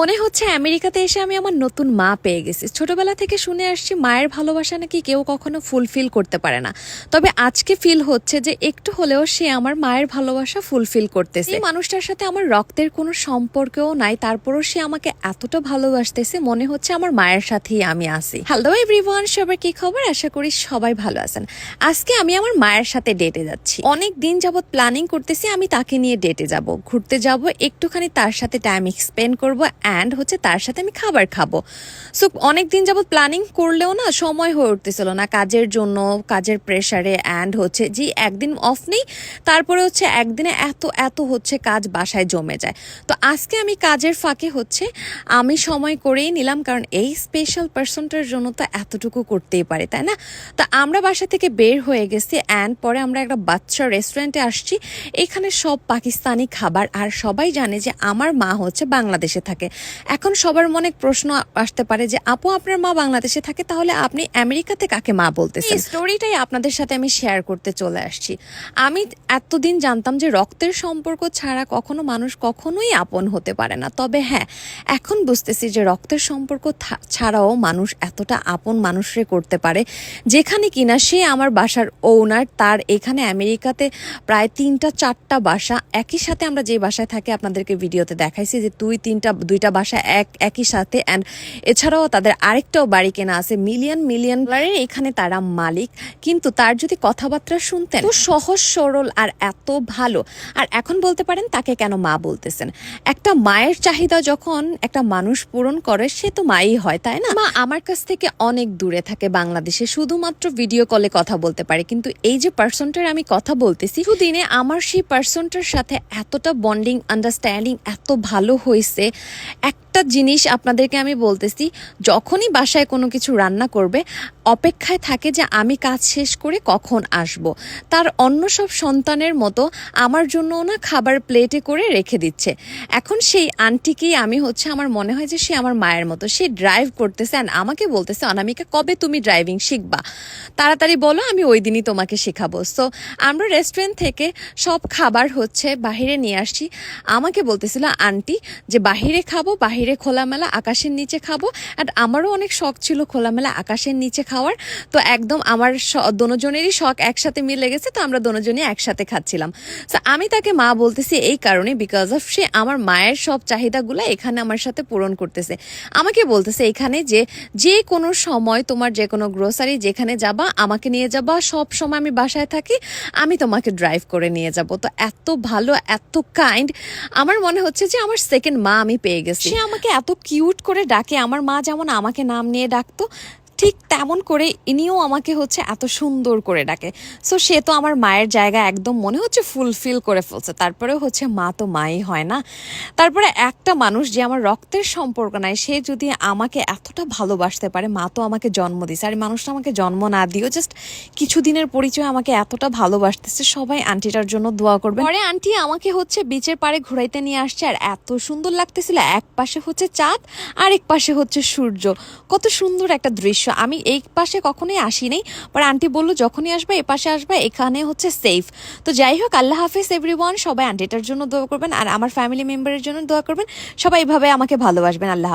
মনে হচ্ছে আমেরিকাতে এসে আমি আমার নতুন মা পেয়ে গেছি। ছোটবেলা থেকে শুনে আসছি মায়ের ভালোবাসা নাকি কেউ কখনো ফুলফিল করতে পারে না। তবে আজকে ফিল হচ্ছে যে একটু হলেও সে আমার মায়ের ভালোবাসা ফুলফিল করতেছে। এই মানুষটার সাথে আমার রক্তের কোনো সম্পর্কও নাই, তারপরও সে আমাকে এতটা ভালোবাসতেছে, মনে হচ্ছে আমার মায়ের সাথেই আমি আছি। হ্যালো এভরিওয়ান সবার কি খবর? আশা করি সবাই ভালো আছেন। আজকে আমি আমার মায়ের সাথে ডেটে যাচ্ছি। অনেক দিন যাবৎ প্ল্যানিং করতেছি, আমি তাকে নিয়ে ডেটে যাব। ঘুরতে যাব, একটুখানি তার সাথে টাইম স্পেন্ড করব অ্যান্ড হচ্ছে তার সাথে আমি খাবার খাব। সো অনেক দিন যাবত প্ল্যানিং করলেও না সময় হয়ে উঠতেছিল না কাজের জন্য, কাজের প্রেশারে অ্যান্ড হচ্ছে যে একদিন অফ নেই, তারপরে হচ্ছে একদিনে এত এত হচ্ছে কাজ বাসায় জমে যায়। তো আজকে আমি কাজের ফাঁকে হচ্ছে আমি সময় করেই নিলাম কারণ এই স্পেশাল পার্সনটার জন্য তো এতটুকু করতেই পারে, তাই না? তো আমরা বাসা থেকে বের হয়ে গেছি অ্যান্ড পরে আমরা একটা বাচ্চা রেস্টুরেন্টে আসছি। এখানে সব পাকিস্তানি খাবার আর সবাই জানে যে আমার মা হচ্ছে বাংলাদেশে থাকে। এখন সবার মনে প্রশ্ন আসতে পারে যে, আপু, আপনার মা বাংলাদেশে থাকে, তাহলে আপনি আমেরিকাতে কাকে মা বলতেছেন? স্টোরিটাই আপনাদের সাথে আমি শেয়ার করতে চলে আসছি। আমি এতদিন জানতাম যে, রক্তের সম্পর্ক ছাড়া কখনো মানুষ কখনোই আপন হতে পারে না। তবে হ্যাঁ এখন বুঝতেছি যে, রক্তের সম্পর্ক ছাড়াও মানুষ এতটা আপন মানুষরে করতে পারে, যেখানে কিনা সে আমার বাসার ওনার তার এখানে আমেরিকাতে প্রায় তিনটা, চারটা বাসা, একই সাথে আমরা যে বাসায় থাকি, আপনাদেরকে ভিডিওতে দেখাইছি যে, দুই, তিনটা, দুইটা বাসা এক, একই সাথে। অ্যান্ড এছাড়াও তাদের আরেকটাও বাড়ি কেনা আছে মিলিয়ন মিলিয়ন এখানে তারা মালিক। কিন্তু তার যদি কথাবার্তা শুনতেন তো সহজ, সরল আর এত ভালো। আর এখন বলতে পারেন, তাকে কেন মা বলতেছেন? একটা মায়ের চাহিদা যখন একটা মানুষ পূরণ করে, সে তো মাই হয়, তাই না? মা আমার কাছ থেকে অনেক দূরে থাকে বাংলাদেশে, শুধুমাত্র ভিডিও কলে কথা বলতে পারে। কিন্তু এই যে পার্সনটার আমি কথা বলতেছি দিনে আমার সেই পার্সনটার সাথে এতটা বন্ডিং আন্ডারস্ট্যান্ডিং এত ভালো হয়েছে একটা জিনিস আপনাদেরকে আমি বলতেছি, যখনই বাসায় কোনো কিছু রান্না করবে, অপেক্ষায় থাকে যে আমি কাজ শেষ করে কখন আসব। তার অন্য সব সন্তানের মতো আমার জন্য না খাবার প্লেটে করে রেখে দিচ্ছে। এখন সেই আন্টিকেই আমি হচ্ছে আমার মনে হয় যে সে আমার মায়ের মতো। সে ড্রাইভ করতেছে অ্যান্ড আমাকে বলতেছে, অনামিকা, কবে তুমি ড্রাইভিং শিখবা? তাড়াতাড়ি বলো, আমি ওই দিনই তোমাকে শেখাবো। সো আমরা রেস্টুরেন্ট থেকে সব খাবার হচ্ছে বাহিরে নিয়ে আসছি। আমাকে বলতেছিল, আন্টি, যে বাহিরে খাব, বাহিরে খোলামেলা আকাশের নিচে খাব। আর আমারও অনেক শখ ছিল খোলামেলা আকাশের নিচে খাওয়ার। তো একদম আমার দোনোজনেরই শখ একসাথে মিলে গেছে, তো আমরা দোনোজনই একসাথে খাচ্ছিলাম। তো আমি তাকে মা বলতেছি এই কারণে বিকজ অফ সে আমার মায়ের সব চাহিদাগুলো এখানে আমার সাথে পূরণ করতেছে। আমাকে বলতেছে এখানে যে যে কোনো সময় তোমার যে কোনো গ্রোসারি যেখানে যাবা, আমাকে নিয়ে যাবা, সব সময় আমি বাসায় থাকি, আমি তোমাকে ড্রাইভ করে নিয়ে যাব। তো এত ভালো, এত কাইন্ড আমার মনে হচ্ছে যে আমার সেকেন্ড মা আমি পেয়ে গেছি। সে আমাকে এত কিউট করে ডাকে। আমার মা যেমন আমাকে নাম নিয়ে ডাকতো ঠিক তেমন করে ইনিও আমাকে হচ্ছে এত সুন্দর করে ডাকে। সো সে তো আমার মায়ের জায়গা একদম মনে হচ্ছে ফুলফিল করে ফেলছে। তারপরে হচ্ছে মা তো মাই হয় না। তারপরে একটা মানুষ যে আমার রক্তের সম্পর্ক নাই, সে যদি আমাকে এতটা ভালোবাসতে পারে, মা তো আমাকে জন্ম দিছে। আর মানুষটা আমাকে জন্ম না দিও জাস্ট কিছুদিনের পরিচয় আমাকে এতটা ভালোবাসতেছে, সবাই আন্টিটার জন্য দোয়া করবে। পরে আন্টি আমাকে হচ্ছে বিচের পাড়ে ঘুরাইতে নিয়ে আসছে, আর এত সুন্দর লাগতেছিল। এক পাশে হচ্ছে চাঁদ আর এক পাশে হচ্ছে সূর্য। কত সুন্দর একটা দৃশ্য। আমি এই পাশে কখনোই আসিনি। পর আন্টি বলল, যখনই আসবে, এ পাশে আসবে, এখানে হচ্ছে সেফ তো যাই হোক, আল্লাহ হাফিজ এভরি ওয়ান সবাই আন্টিটার জন্য দোয়া করবেন আর আমার ফ্যামিলি মেম্বারের জন্য দোয়া করবেন। সবাই এভাবে আমাকে ভালোবাসবেন, আল্লাহ হাফিজ।